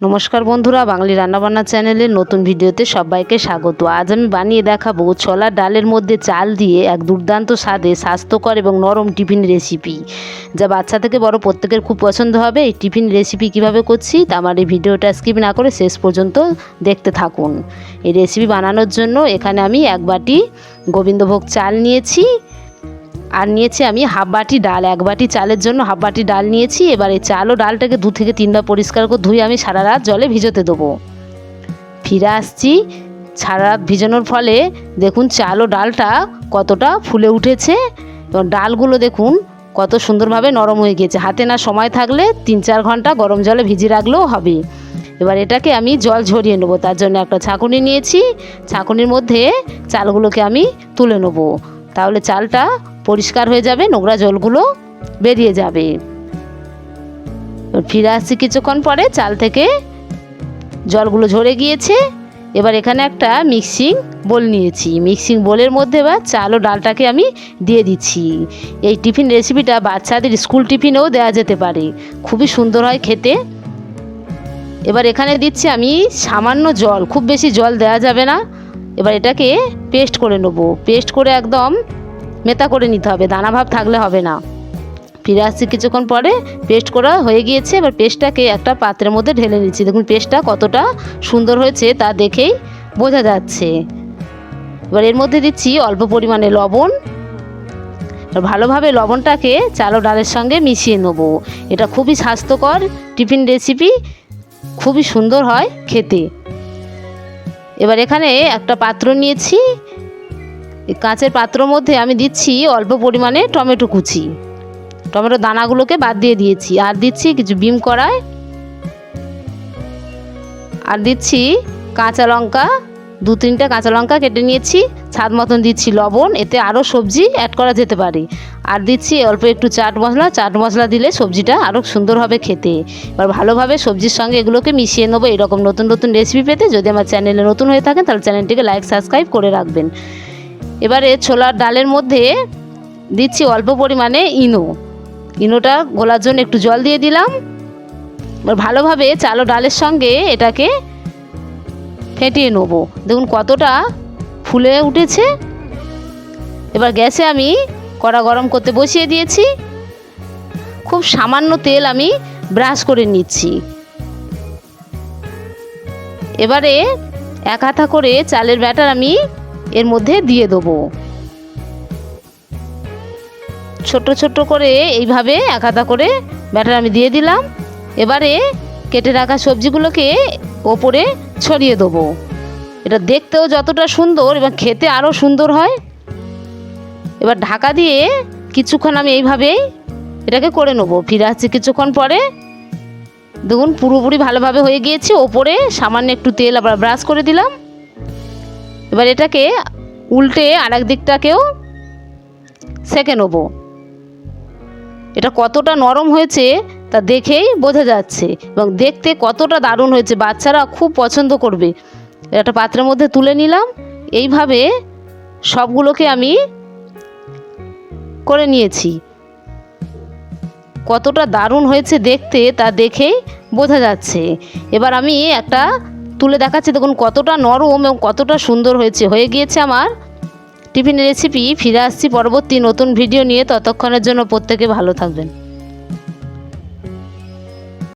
নমস্কার বন্ধুরা, বাঙালি রান্নাবান্না চ্যানেলের নতুন ভিডিওতে সবাইকে স্বাগত। আজ আমি বানিয়ে দেখাবো ছোলার ডালের মধ্যে চাল দিয়ে এক দুর্দান্ত স্বাদে স্বাস্থ্যকর এবং নরম টিফিন রেসিপি। যা বাচ্চা থেকে বড় প্রত্যেকের খুব পছন্দ হবে। এই টিফিন রেসিপি কীভাবে করছি তা আমার এই ভিডিওটা স্কিপ না করে শেষ পর্যন্ত দেখতে থাকুন। এই রেসিপি বানানোর জন্য এখানে আমি এক বাটি গোবিন্দভোগ চাল নিয়েছি। আর নিয়েছি আমি হাফ বাটি ডাল, এক বাটি চালের জন্য হাফ বাটি ডাল নিয়েছি। এবার চাল ও ডালটাকে দু থেকে তিনবার পরিষ্কার করে ধুয়ে আমি সারা রাত জলে ভিজোতে দেবো। ফিরে আসছি, সারা রাত ভিজানোর ফলে দেখুন চাল ও ডালটা কতটা ফুলে উঠেছে এবং ডালগুলো দেখুন কত সুন্দরভাবে নরম হয়ে গিয়েছে। হাতে না সময় থাকলে তিন চার ঘণ্টা গরম জলে ভিজিয়ে রাখলেও হবে। এবার এটাকে আমি জল ঝরিয়ে নেব, তার জন্য একটা ছাঁকুনি নিয়েছি। ছাঁকুনির মধ্যে চালগুলোকে আমি তুলে নেব। তাহলে চালটা পরিষ্কার হয়ে যাবে, নোংরা জলগুলো বেরিয়ে যাবে। ফিরে আসছি কিছুক্ষণ পরে, চাল থেকে জলগুলো ঝরে গিয়েছে। এবার এখানে একটা মিক্সিং বোল নিয়েছি। মিক্সিং বোলের মধ্যে এবার চাল ও ডালটাকে আমি দিয়ে দিচ্ছি। এই টিফিন রেসিপিটা বাচ্চাদের স্কুল টিফিনেও দেওয়া যেতে পারে। খুবই সুন্দর হয় খেতে। এবার এখানে দিচ্ছি আমি সামান্য জল, খুব বেশি জল দেওয়া যাবে না। এবার এটাকে পেস্ট করে নেব। পেস্ট করে একদম মেতা করে নিতে হবে, দানা ভাব থাকলে হবে না। ফিরে আসছি কিছুক্ষণ পরে পেস্ট করা হয়ে গিয়েছে, এবার পেস্টটাকে একটা পাত্রের মধ্যে ঢেলে নিচ্ছি। দেখুন পেস্টটা কতটা সুন্দর হয়েছে, তা দেখেই বোঝা যাচ্ছে। এবার এর মধ্যে দিচ্ছি অল্প পরিমাণে লবণ। ভালোভাবে লবণটাকে চাল ডালের সঙ্গে মিশিয়ে নেব। এটা খুবই স্বাস্থ্যকর টিফিন রেসিপি, খুবই সুন্দর হয় খেতে। এবার এখানে একটা পাত্র নিয়েছি কাঁচের পাত্রর মধ্যে আমি দিচ্ছি অল্প পরিমাণে টমেটো কুচি। টমেটো দানাগুলোকে বাদ দিয়ে দিয়েছি। আর দিচ্ছি কিছু বিম কড়াই। আর দিচ্ছি কাঁচা লঙ্কা। দু তিনটা কাঁচা লঙ্কা কেটে নিয়েছি। স্বাদ মতন দিচ্ছি লবণ। এতে আরও সবজি অ্যাড করা যেতে পারে। আর দিচ্ছি অল্প একটু চাট মশলা। চাট মশলা দিলে সবজিটা আরও সুন্দর হবে খেতে। এবার ভালোভাবে সবজির সঙ্গে এগুলোকে মিশিয়ে নেব। এরকম নতুন নতুন রেসিপি পেতে যদি আমার চ্যানেলে নতুন হয়ে থাকেন, তাহলে চ্যানেলটিকে লাইক সাবস্ক্রাইব করে রাখবেন। এবারে ছোলার ডালের মধ্যে দিচ্ছি অল্প পরিমাণে ইনো। ইনোটা গোলার জন্য একটু জল দিয়ে দিলাম। ভালোভাবে চালো ডালের সঙ্গে এটাকে ফেটিয়ে নেব। দেখুন কতটা ফুলে উঠেছে। এবার গ্যাসে আমি কড়া গরম করতে বসিয়ে দিয়েছি। খুব সামান্য তেল আমি ব্রাশ করে নিচ্ছি। এবারে এক হাতা করে চালের ব্যাটার আমি এর মধ্যে দিয়ে দেবো। ছোট ছোট করে এইভাবে এক হাতা করে ব্যাটার আমি দিয়ে দিলাম। এবারে কেটে রাখা সবজিগুলোকে ওপরে ছড়িয়ে দেবো। এটা দেখতেও যতটা সুন্দর এবং খেতে আরও সুন্দর হয়। এবার ঢাকা দিয়ে কিছুক্ষণ আমি এইভাবেই এটাকে করে নেব। ফিরে আসছি কিছুক্ষণ পরে। দেখুন, পুরোপুরি ভালোভাবে হয়ে গিয়েছে। ওপরে সামান্য একটু তেল আবার ব্রাশ করে দিলাম। এবার এটাকে উল্টে আর এক দিকটাকেও সেঁকে নেব। এটা কতটা নরম হয়েছে তা দেখেই বোঝা যাচ্ছে এবং দেখতে কতটা দারুণ হয়েছে, বাচ্চারা খুব পছন্দ করবে। একটা পাত্রের মধ্যে তুলে নিলাম, এইভাবে সবগুলোকে আমি করে নিয়েছি। কতটা দারুণ হয়েছে দেখতে তা দেখেই বোঝা যাচ্ছে। এবার আমি একটা তুলে দেখাচ্ছি, দেখুন কতটা নরম এবং কতটা সুন্দর হয়েছে। হয়ে গিয়েছে আমার টিফিন রেসিপি ফিরে আসছি পরবর্তী নতুন ভিডিও নিয়ে। ততক্ষণের জন্য প্রত্যেকে ভালো থাকবেন।